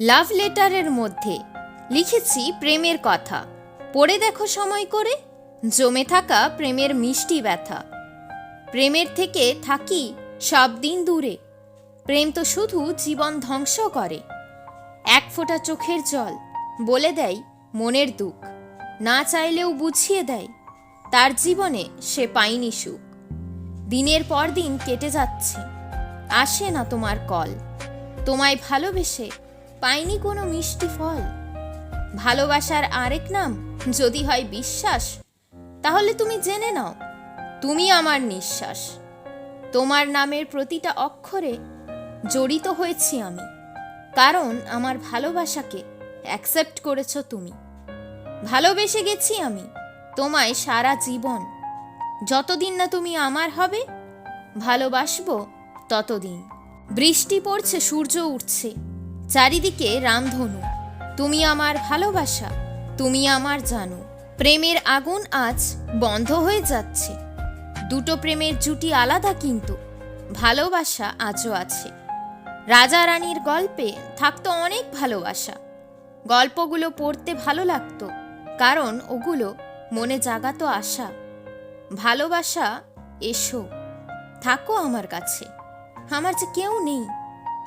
লাভ লেটারের মধ্যে লিখেছি প্রেমের কথা। পড়ে দেখো সময় করে। জমে থাকা প্রেমের মিষ্টি ব্যথা। প্রেমের থেকে থাকি সব দিন দূরে। প্রেম তো শুধু জীবন ধ্বংস করে। এক ফোঁটা চোখের জল বলে দেয় মনের দুঃখ। না চাইলেও বুঝিয়ে দেয় তার জীবনে সে পায়নি সুখ। দিনের পর দিন কেটে যাচ্ছে। আসে না তোমার কল। তোমায় ভালোবেসে পাইনি কোনো মিষ্টি ফল। ভালোবাসার আরেক নাম যদি হয় বিশ্বাস, তাহলে তুমি জেনে নাও, তুমি আমার নিঃশ্বাস। তোমার নামের প্রতিটা অক্ষরে জড়িত হয়েছি আমি, কারণ আমার ভালোবাসাকে অ্যাকসেপ্ট করেছ তুমি। ভালোবেসে গেছি আমি, তোমায় সারা জীবন। যতদিন না তুমি আমার হবে, ভালোবাসবো ততদিন। বৃষ্টি পড়ছে, সূর্য উঠছে। চারিদিকে রামধনু। তুমি আমার ভালোবাসা, তুমি আমার জানো। প্রেমের আগুন আজ বন্ধ হয়ে যাচ্ছে। দুটো প্রেমের জুটি আলাদা কিন্তু, ভালোবাসা আজও আছে। রাজা রানীর গল্পে থাকতো অনেক ভালোবাসা। গল্পগুলো পড়তে ভালো লাগতো, কারণ ওগুলো মনে জাগাতো আশা। ভালোবাসা, এসো, থাকো আমার কাছে। আমার যে কেউ নেই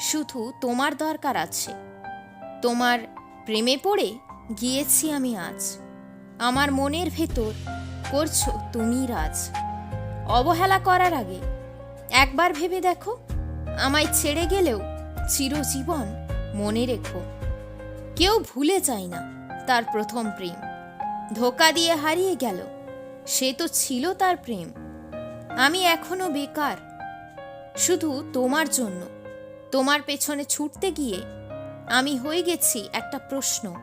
শুধু তোমার দরকার আছে। তোমার প্রেমে পড়ে গিয়েছি আমি আজ। আমার মনের ভেতর করছ তুমি রাজ। অবহেলা করার আগে একবার ভেবে দেখো, আমায় ছেড়ে গেলেও চিরজীবন মনে রেখো। কেউ ভুলে যায় না তার প্রথম প্রেম। ধোকা দিয়ে হারিয়ে গেল, সে তো ছিল তার প্রেম। আমি এখনও বেকার, শুধু তোমার জন্য। তোমার পেছনে ছুটতে গিয়ে আমি হয়ে গেছি একটা প্রশ্ন।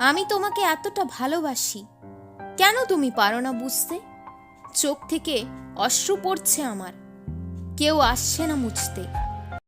আমি তোমাকে এতটা ভালোবাসি। কেন তুমি পারো না বুঝতে? চোখ থেকে অশ্রু পড়ছে আমার। কেউ আসছে না মুছতে।